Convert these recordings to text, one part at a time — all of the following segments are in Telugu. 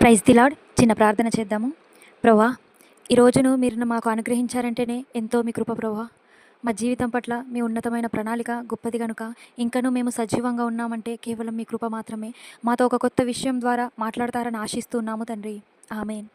ప్రైజ్ ది లాడ్ చిన్న ప్రార్థన చేద్దాము. ప్రభా ఈ రోజును మీరు మాకు అనుగ్రహించారంటేనే ఎంతో మీ కృప ప్రభా మా జీవితం పట్ల మీ ఉన్నతమైన ప్రణాళిక గొప్పది కనుక ఇంకనూ మేము సజీవంగా ఉన్నామంటే కేవలం మీ కృప మాత్రమే. మాతో ఒక కొత్త విషయం ద్వారా మాట్లాడతారని ఆశిస్తున్నాము తండ్రి. ఆమెన్.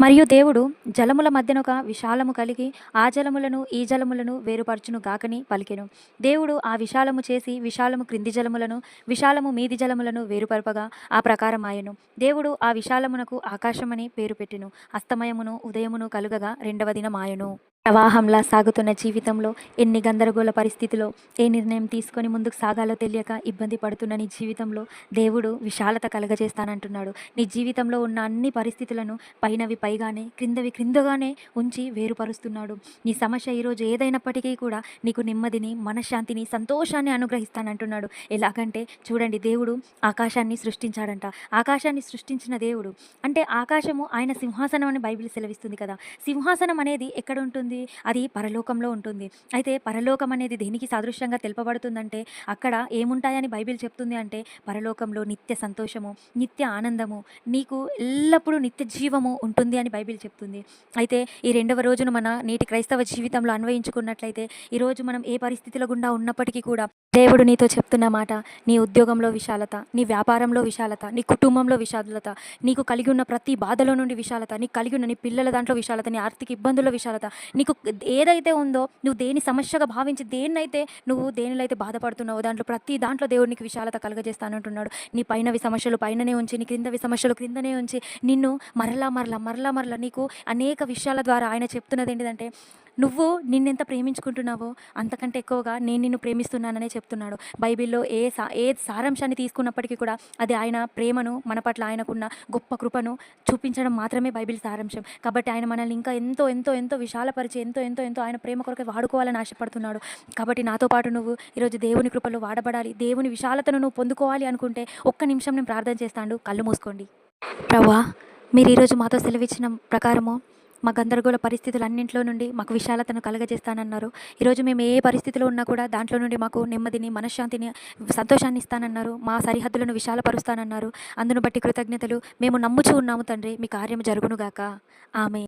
మరియు దేవుడు జలముల మధ్యన ఒక విశాలము కలిగి ఆ జలములను ఈ జలములను వేరుపరచును గాకని పలికెను. దేవుడు ఆ విశాలము చేసి విశాలము క్రింది జలములను విశాలము మీది జలములను వేరుపరపగా ఆ ప్రకారం ఆయను దేవుడు ఆ విశాలమునకు ఆకాశమని పేరు పెట్టెను. అస్తమయమును ఉదయమును కలుగగా రెండవ దినం ప్రవాహంలా సాగుతున్న జీవితంలో ఎన్ని గందరగోళ పరిస్థితిలో ఏ నిర్ణయం తీసుకొని ముందుకు సాగాలో తెలియక ఇబ్బంది పడుతున్న నీ జీవితంలో దేవుడు విశాలత కలగజేస్తానంటున్నాడు. నీ జీవితంలో ఉన్న అన్ని పరిస్థితులను పైనవి పైగానే క్రిందవి క్రిందగానే ఉంచి వేరుపరుస్తున్నాడు. నీ సమస్య ఈరోజు ఏదైనప్పటికీ కూడా నీకు నెమ్మదిని మనశ్శాంతిని సంతోషాన్ని అనుగ్రహిస్తానంటున్నాడు. ఎలాగంటే చూడండి దేవుడు ఆకాశాన్ని సృష్టించాడంట. ఆకాశాన్ని సృష్టించిన దేవుడు అంటే ఆకాశము ఆయన సింహాసనం అని బైబిల్ సెలవిస్తుంది కదా. సింహాసనం అనేది ఎక్కడ ఉంటుంది అది పరలోకంలో ఉంటుంది. అయితే పరలోకం అనేది దేనికి సాదృశ్యంగా తెలుపబడుతుందంటే అక్కడ ఏముంటాయని బైబిల్ చెప్తుంది అంటే పరలోకంలో నిత్య సంతోషము నిత్య ఆనందము నీకు ఎల్లప్పుడూ నిత్య జీవము ఉంటుంది అని బైబిల్ చెప్తుంది. అయితే ఈ రెండవ రోజును మన నేటి క్రైస్తవ జీవితంలో అన్వయించుకున్నట్లయితే ఈరోజు మనం ఏ పరిస్థితుల గుండా ఉన్నప్పటికీ కూడా దేవుడు నీతో చెప్తున్న మాట నీ ఉద్యోగంలో విశాలత నీ వ్యాపారంలో విశాలత నీ కుటుంబంలో విశాలత నీకు కలిగి ఉన్న ప్రతి బాధలో నుండి విశాలత నీకు కలిగి ఉన్న నీ పిల్లల దాంట్లో విశాలత నీ ఆర్థిక ఇబ్బందుల్లో విశాలత నీకు ఏదైతే ఉందో నువ్వు దేని సమస్యగా భావించి దేన్నైతే నువ్వు దేనిలో అయితే బాధపడుతున్నావో దాంట్లో ప్రతి దాంట్లో దేవుడు నీకు విశాలత కలగజేస్తానంటున్నాడు నీ పైనవి సమస్యలు పైననే ఉంచి నీ క్రిందవి సమస్యలు క్రిందనే ఉంచి నిన్ను మరలా మరలా మరలా మరలా నీకు అనేక విషయాల ద్వారా ఆయన చెప్తున్నది ఏంటిదంటే నువ్వు నిన్నెంత ప్రేమించుకుంటున్నావో అంతకంటే ఎక్కువగా నేను నిన్ను ప్రేమిస్తున్నాననే చెప్తున్నాడు. బైబిల్లో ఏ సా ఏ సారాంశాన్ని తీసుకున్నప్పటికీ కూడా అది ఆయన ప్రేమను మన పట్ల ఆయనకున్న గొప్ప కృపను చూపించడం మాత్రమే బైబిల్ సారాంశం. కాబట్టి ఆయన మనల్ని ఇంకా ఎంతో ఎంతో ఎంతో విశాలపరిచి ఎంతో ఎంతో ఎంతో ఆయన ప్రేమ కొరకు వాడుకోవాలని ఆశపడుతున్నాడు. కాబట్టి నాతో పాటు నువ్వు ఈరోజు దేవుని కృపలో వాడబడాలి. దేవుని విశాలతను నువ్వు పొందుకోవాలి అనుకుంటే ఒక్క నిమిషం నేను ప్రార్థన చేస్తాను. కళ్ళు మూసుకోండి. ప్రవ్వా మీరు ఈరోజు మాతో సెలవిచ్చిన ప్రకారము మా గందరగోళ పరిస్థితులన్నింటిలో నుండి మాకు విశాలతను కలగజేస్తానన్నారు. ఈరోజు మేము ఏ పరిస్థితిలో ఉన్నా కూడా దాంట్లో నుండి మాకు నెమ్మదిని మనశ్శాంతిని సంతోషాన్ని ఇస్తానన్నారు. మా సరిహద్దులను విశాలపరుస్తానన్నారు. అందును బట్టి కృతజ్ఞతలు. మేము నమ్ముచూ ఉన్నాము తండ్రి. మీ కార్యం జరుగునుగాక. ఆమె